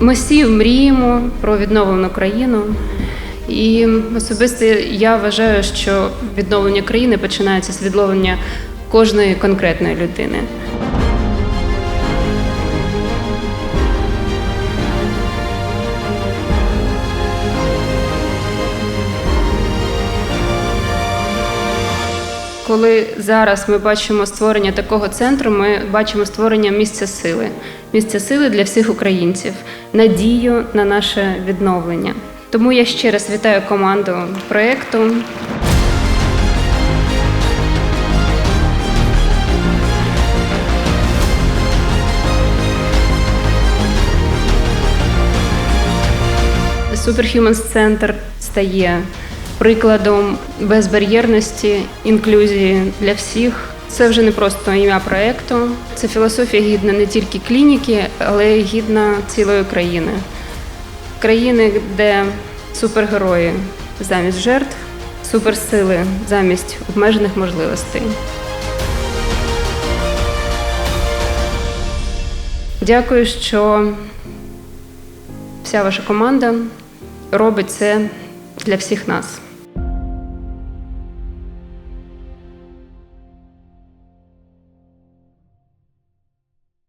Ми всі мріємо про відновлену країну. І особисто я вважаю, що відновлення країни починається з відновлення кожної конкретної людини. Коли зараз ми бачимо створення такого центру, ми бачимо створення місця сили, місця сили для всіх українців, надію на наше відновлення. Тому я ще раз вітаю команду проєкту. Superhumans Center стає прикладом безбар'єрності, інклюзії для всіх. Це вже не просто ім'я проєкту, це філософія гідна не тільки клініки, але й гідна цілої країни. Країни, де супергерої замість жертв, суперсили замість обмежених можливостей. Дякую, що вся ваша команда робить це для всіх нас.